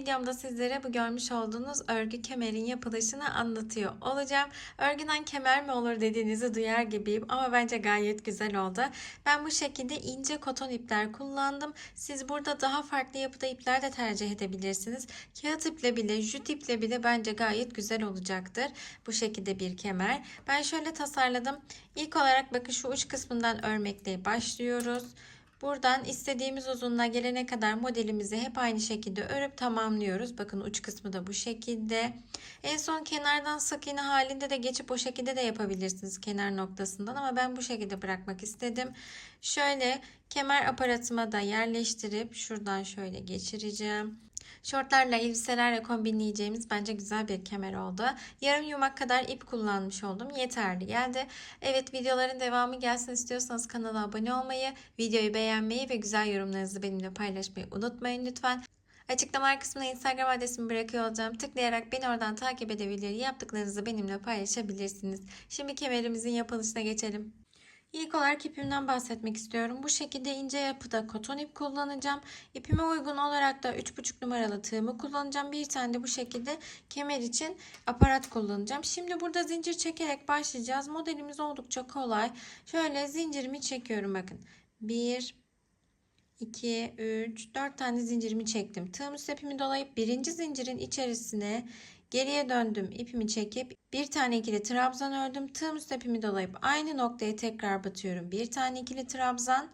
videomda sizlere bu görmüş olduğunuz örgü kemerin yapılışını anlatıyor olacağım. Örgüden kemer mi olur dediğinizi duyar gibiyim ama bence gayet güzel oldu. Ben bu şekilde ince koton ipler kullandım. Siz burada daha farklı yapıda ipler de tercih edebilirsiniz. Kağıt iple bile, jüt iple bile bence gayet güzel olacaktır. Bu şekilde bir kemer. Ben şöyle tasarladım. İlk olarak bakın şu uç kısmından örmekle başlıyoruz. Buradan istediğimiz uzunluğa gelene kadar modelimizi hep aynı şekilde örüp tamamlıyoruz. Bakın uç kısmı da bu şekilde. En son kenardan sık iğne halinde de geçip o şekilde de yapabilirsiniz kenar noktasından ama ben bu şekilde bırakmak istedim. Şöyle kemer aparatıma da yerleştirip şuradan şöyle geçireceğim. Şortlarla, elbiselerle kombinleyeceğimiz bence güzel bir kemer oldu. Yarım yumak kadar ip kullanmış oldum. Yeterli geldi. Evet videoların devamı gelsin istiyorsanız kanala abone olmayı, videoyu beğenmeyi ve güzel yorumlarınızı benimle paylaşmayı unutmayın lütfen. Açıklama kısmına Instagram adresimi bırakıyor olacağım. Tıklayarak beni oradan takip edebilir, yaptıklarınızı benimle paylaşabilirsiniz. Şimdi kemerimizin yapılışına geçelim. İlk olarak ipimden bahsetmek istiyorum. Bu şekilde ince yapıda koton ip kullanacağım. İpime uygun olarak da 3,5 numaralı tığımı kullanacağım. Bir tane de bu şekilde kemer için aparat kullanacağım. Şimdi burada zincir çekerek başlayacağız. Modelimiz oldukça kolay. Şöyle zincirimi çekiyorum bakın. 1 2 3 4 tane zincirimi çektim. Tığım üst ipimi dolayıp birinci zincirin içerisine Geriye döndüm. ipimi çekip bir tane ikili trabzan ördüm. Tığım üst ipimi dolayıp aynı noktaya tekrar batıyorum. Bir tane ikili trabzan.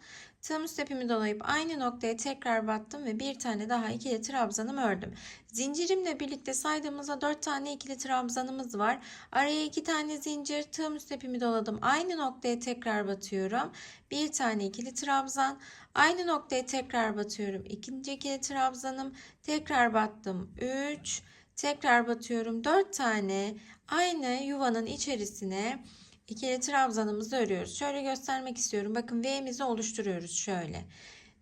Tığım üst ipimi dolayıp aynı noktaya tekrar battım ve bir tane daha ikili trabzanımı ördüm. Zincirimle birlikte saydığımızda 4 tane ikili trabzanımız var. Araya 2 tane zincir, tığım üst ipimi doladım. Aynı noktaya tekrar batıyorum. Bir tane ikili trabzan. Aynı noktaya tekrar batıyorum. İkinci ikili trabzanım. Tekrar battım. 3 Tekrar batıyorum. 4 tane aynı yuvanın içerisine ikili trabzanımızı örüyoruz. Şöyle göstermek istiyorum. Bakın V'mizi oluşturuyoruz şöyle.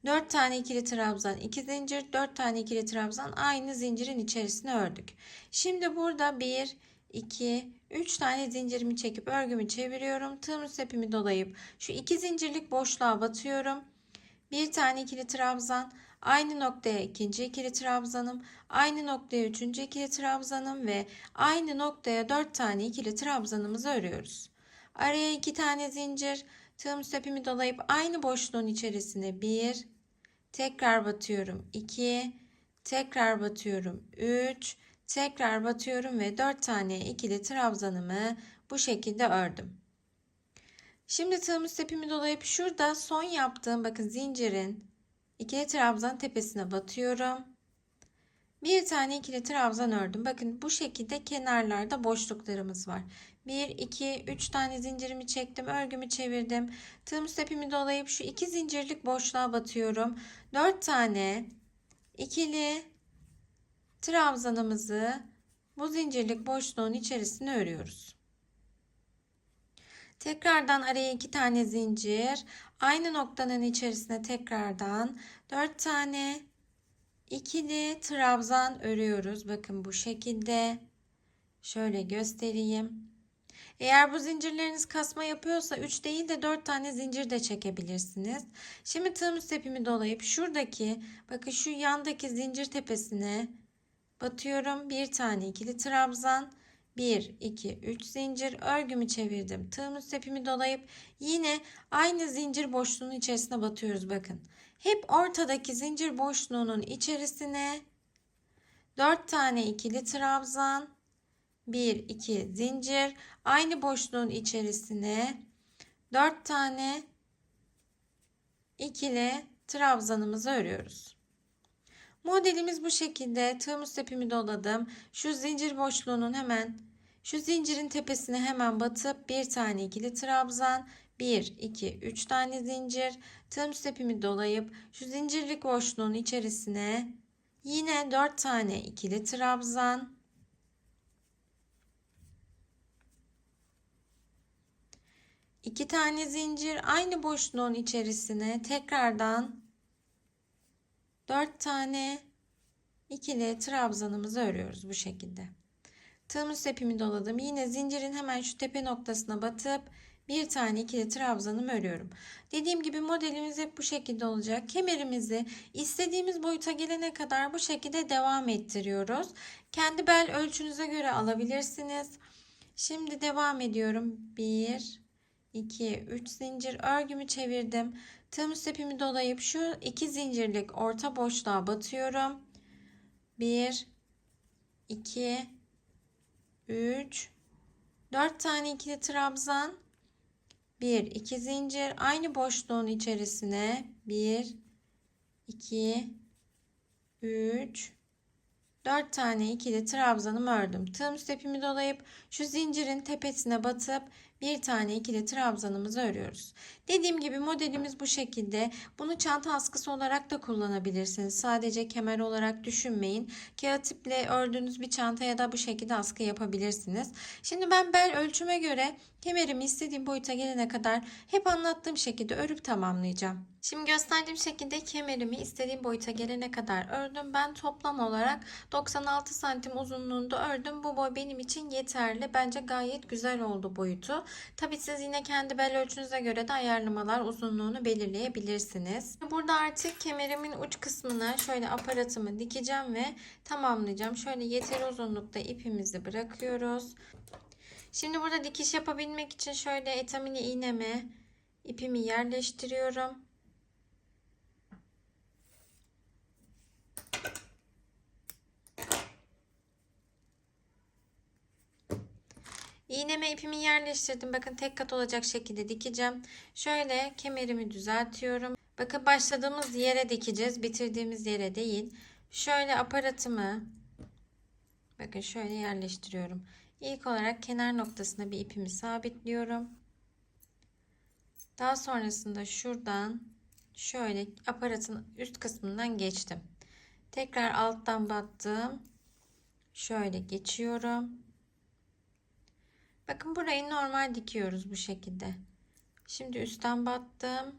4 tane ikili trabzan, 2 zincir, 4 tane ikili trabzan aynı zincirin içerisine ördük. Şimdi burada 1, 2, 3 tane zincirimi çekip örgümü çeviriyorum. Tığım üst ipimi dolayıp şu iki zincirlik boşluğa batıyorum. Bir tane ikili trabzan, Aynı noktaya ikinci ikili trabzanım, aynı noktaya üçüncü ikili trabzanım ve aynı noktaya dört tane ikili trabzanımızı örüyoruz. Araya iki tane zincir, tığım sepimi dolayıp aynı boşluğun içerisine bir, tekrar batıyorum iki, tekrar batıyorum üç, tekrar batıyorum ve dört tane ikili trabzanımı bu şekilde ördüm. Şimdi tığım sepimi dolayıp şurada son yaptığım bakın zincirin ikili trabzan tepesine batıyorum. Bir tane ikili trabzan ördüm. Bakın bu şekilde kenarlarda boşluklarımız var. 1, 2, 3 tane zincirimi çektim. Örgümü çevirdim. Tığım stepimi dolayıp şu iki zincirlik boşluğa batıyorum. 4 tane ikili trabzanımızı bu zincirlik boşluğun içerisine örüyoruz. Tekrardan araya iki tane zincir. Aynı noktanın içerisine tekrardan dört tane ikili trabzan örüyoruz. Bakın bu şekilde. Şöyle göstereyim. Eğer bu zincirleriniz kasma yapıyorsa 3 değil de 4 tane zincir de çekebilirsiniz. Şimdi tığım üst ipimi dolayıp şuradaki bakın şu yandaki zincir tepesine batıyorum. Bir tane ikili trabzan 1, 2, 3 zincir örgümü çevirdim. Tığım üst ipimi dolayıp yine aynı zincir boşluğunun içerisine batıyoruz bakın. Hep ortadaki zincir boşluğunun içerisine 4 tane ikili trabzan 1, 2 zincir aynı boşluğun içerisine 4 tane ikili trabzanımızı örüyoruz. Modelimiz bu şekilde. Tığım üst ipimi doladım. Şu zincir boşluğunun hemen şu zincirin tepesine hemen batıp bir tane ikili trabzan 1, 2, 3 tane zincir tığım ipimi dolayıp şu zincirlik boşluğun içerisine yine 4 tane ikili trabzan 2 tane zincir aynı boşluğun içerisine tekrardan 4 tane ikili trabzanımızı örüyoruz bu şekilde. Tığım üst ipimi doladım. Yine zincirin hemen şu tepe noktasına batıp bir tane ikili trabzanımı örüyorum. Dediğim gibi modelimiz hep bu şekilde olacak. Kemerimizi istediğimiz boyuta gelene kadar bu şekilde devam ettiriyoruz. Kendi bel ölçünüze göre alabilirsiniz. Şimdi devam ediyorum. 1 2 3 zincir örgümü çevirdim. Tığım üst ipimi dolayıp şu iki zincirlik orta boşluğa batıyorum. 1 2 3 4 tane ikili trabzan 1 2 zincir aynı boşluğun içerisine 1 2 3 4 tane ikili trabzanımı ördüm. Tığım ipimi dolayıp şu zincirin tepesine batıp bir tane ikili trabzanımızı örüyoruz. Dediğim gibi modelimiz bu şekilde. Bunu çanta askısı olarak da kullanabilirsiniz. Sadece kemer olarak düşünmeyin. Kağıt iple ördüğünüz bir çantaya da bu şekilde askı yapabilirsiniz. Şimdi ben bel ölçüme göre kemerimi istediğim boyuta gelene kadar hep anlattığım şekilde örüp tamamlayacağım. Şimdi gösterdiğim şekilde kemerimi istediğim boyuta gelene kadar ördüm. Ben toplam olarak 96 santim uzunluğunda ördüm. Bu boy benim için yeterli. Bence gayet güzel oldu boyutu. Tabi siz yine kendi bel ölçünüze göre de ayarlamalar uzunluğunu belirleyebilirsiniz. Burada artık kemerimin uç kısmına şöyle aparatımı dikeceğim ve tamamlayacağım. Şöyle yeteri uzunlukta ipimizi bırakıyoruz. Şimdi burada dikiş yapabilmek için şöyle etamini iğneme ipimi yerleştiriyorum. İğneme ipimi yerleştirdim. Bakın tek kat olacak şekilde dikeceğim. Şöyle kemerimi düzeltiyorum. Bakın başladığımız yere dikeceğiz. Bitirdiğimiz yere değil. Şöyle aparatımı bakın şöyle yerleştiriyorum. İlk olarak kenar noktasına bir ipimi sabitliyorum. Daha sonrasında şuradan şöyle aparatın üst kısmından geçtim. Tekrar alttan battım. Şöyle geçiyorum. Bakın burayı normal dikiyoruz bu şekilde. Şimdi üstten battım.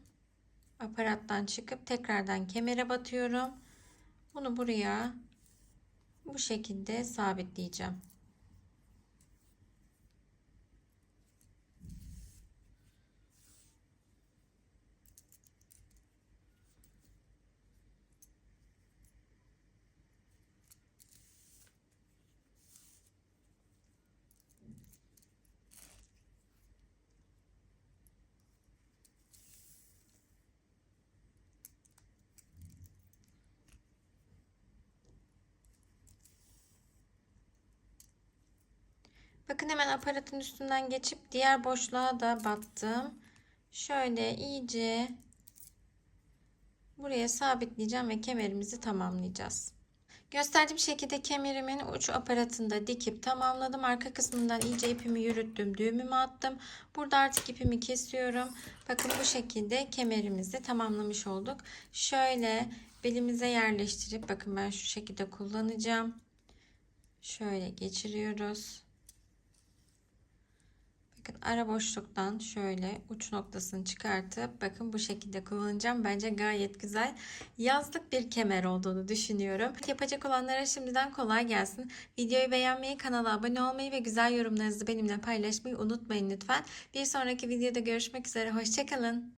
Aparattan çıkıp tekrardan kemere batıyorum. Bunu buraya bu şekilde sabitleyeceğim. Bakın hemen aparatın üstünden geçip diğer boşluğa da battım. Şöyle iyice buraya sabitleyeceğim ve kemerimizi tamamlayacağız. Gösterdiğim şekilde kemerimin uç aparatında dikip tamamladım. Arka kısmından iyice ipimi yürüttüm. Düğümümü attım. Burada artık ipimi kesiyorum. Bakın bu şekilde kemerimizi tamamlamış olduk. Şöyle belimize yerleştirip bakın ben şu şekilde kullanacağım. Şöyle geçiriyoruz. Bakın ara boşluktan şöyle uç noktasını çıkartıp bakın bu şekilde kullanacağım. Bence gayet güzel yazlık bir kemer olduğunu düşünüyorum. Yapacak olanlara şimdiden kolay gelsin. Videoyu beğenmeyi, kanala abone olmayı ve güzel yorumlarınızı benimle paylaşmayı unutmayın lütfen. Bir sonraki videoda görüşmek üzere. Hoşçakalın.